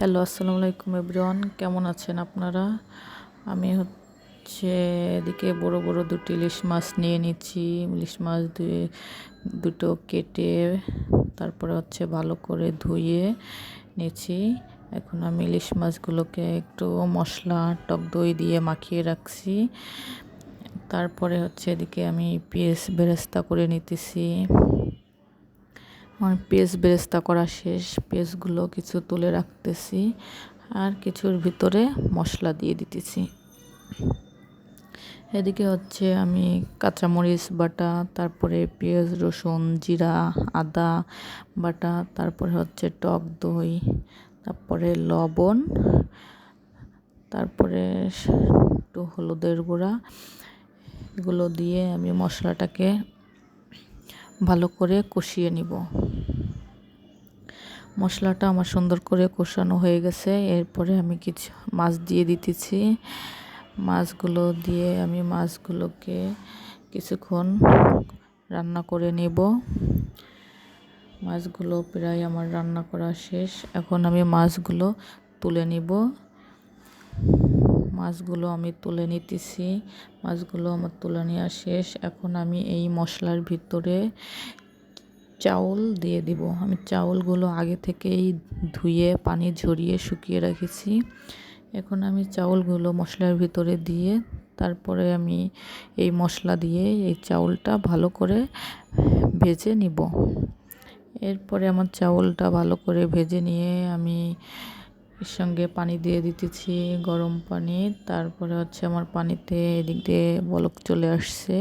Hello, আসসালামু আলাইকুম everyone. কেমন আছেন আপনারা? আমি হচ্ছে এদিকে বড় বড় দুটি ইলিশ মাছ নিয়ে নিচ্ছি। ইলিশ মাছ ধুয়ে দুটো কেটে তারপরে হচ্ছে ভালো করে ধুয়ে নিয়েছি এখন আমি ইলিশ মাছগুলোকে একটু মশলা, টক দই দিয়ে মাখিয়ে রাখছি। তারপরে হচ্ছে এদিকে আমি পেঁয়াজ বেরেস্তা করে নিতেছি। আমার পেজ বেরেস্তা করা শেষ। পেজগুলো কিছু তুলে রাখতেছি আর কিছুর ভিতরে মশলা দিয়ে দিতেছি। এদিকে হচ্ছে আমি কাঁচামরিচ বাটা, তারপরে পেঁয়াজ, রসুন, জিরা, আদা বাটা, তারপরে হচ্ছে টক দই, তারপরে লবণ, তারপরে একটু হলুদের গুঁড়া। এগুলো দিয়ে আমি মশলাটাকে ভালো করে কষিয়ে নিব। মশলাটা আমার সুন্দর করে কষানো হয়ে গেছে। এরপরে আমি কিছু মাছ দিয়ে দিতেছি। মাছগুলো দিয়ে আমি মাছগুলোকে কিছুক্ষণ রান্না করে নেব। মাছগুলো প্রায় আমার রান্না করা শেষ। এখন আমি মাছগুলো তুলে নিব। মাছগুলো আমি তুলে নিতেছি। মাছগুলো আমার তুলে নেওয়া শেষ। এখন আমি এই মশলার ভিতরে চাউল দিয়ে দিব। আমি চাউলগুলো আগে থেকেই ধুয়ে, পানি ঝরিয়ে, শুকিয়ে রেখেছি। এখন আমি চাউলগুলো মশলার ভিতরে দিয়ে, তারপরে আমি এই মশলা দিয়ে এই চাউলটা ভালো করে ভেজে নিব। এরপরে আমার চাউলটা ভালো করে ভেজে নিয়ে আমি এর সঙ্গে পানি দিয়ে দিতেছি গরম পানি। তারপরে হচ্ছে আমার পানিতে এদিক দিয়ে বলক চলে আসছে।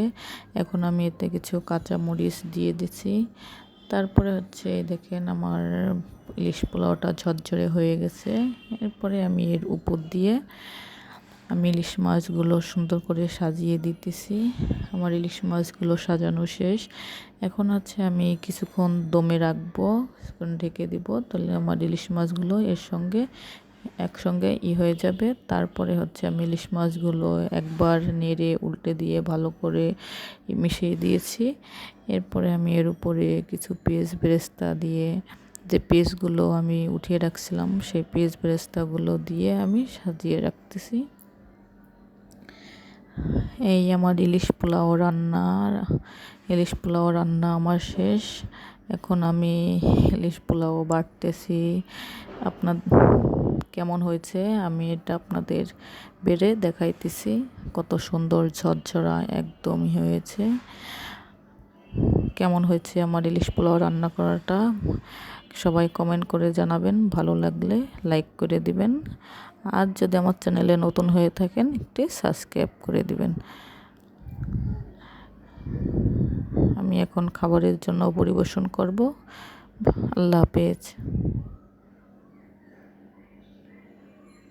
এখন আমি এতে কিছু কাঁচা মরিচ দিয়ে দিছি। তারপরে হচ্ছে দেখেন আমার ইলিশ পোলাওটা ঝরঝরে হয়ে গেছে। এরপরে আমি এর উপর দিয়ে আমি ইলিশ মাছগুলো সুন্দর করে সাজিয়ে দিতেছি। আমার ইলিশ মাছগুলো সাজানো শেষ। এখন হচ্ছে আমি কিছুক্ষণ দমে রাখব, কিছুক্ষণ ঢেকে দিব, তাহলে আমার ইলিশ মাছগুলো এর সঙ্গে একসঙ্গে ই হয়ে যাবে। তারপরে হচ্ছে আমি ইলিশ মাছগুলো একবার নেড়ে উল্টে দিয়ে ভালো করে মিশিয়ে দিয়েছি। এরপরে আমি এর উপরে কিছু পেঁয়াজ বেরেস্তা দিয়ে যে পেস্টগুলো আমি উঠিয়ে রাখছিলাম, সেই পেস্ট বেরেস্তাগুলো দিয়ে আমি সাজিয়ে রাখতেছি। এই আমার ইলিশ পোলাও রান্না, ইলিশ পোলাও রান্না আমার শেষ। এখন আমি ইলিশ পোলাও বাড়তেছি আপনার কেমন হয়েছে? আমি এটা আপনাদের বেড়ে দেখাইতেছি। কত সুন্দর ঝরঝরা একদমই হয়েছে। কেমন হয়েছে আমার ইলিশ পোলাও রান্না করাটা? সবাই কমেন্ট করে জানাবেন। ভালো লাগলে লাইক করে দিবেন। আর যদি আমার চ্যানেলে নতুন হয়ে থাকেন, একটি সাবস্ক্রাইব করে দিবেন। আমি এখন খাবারের জন্য পরিবেশন করব। আল্লাহ হাফেজ।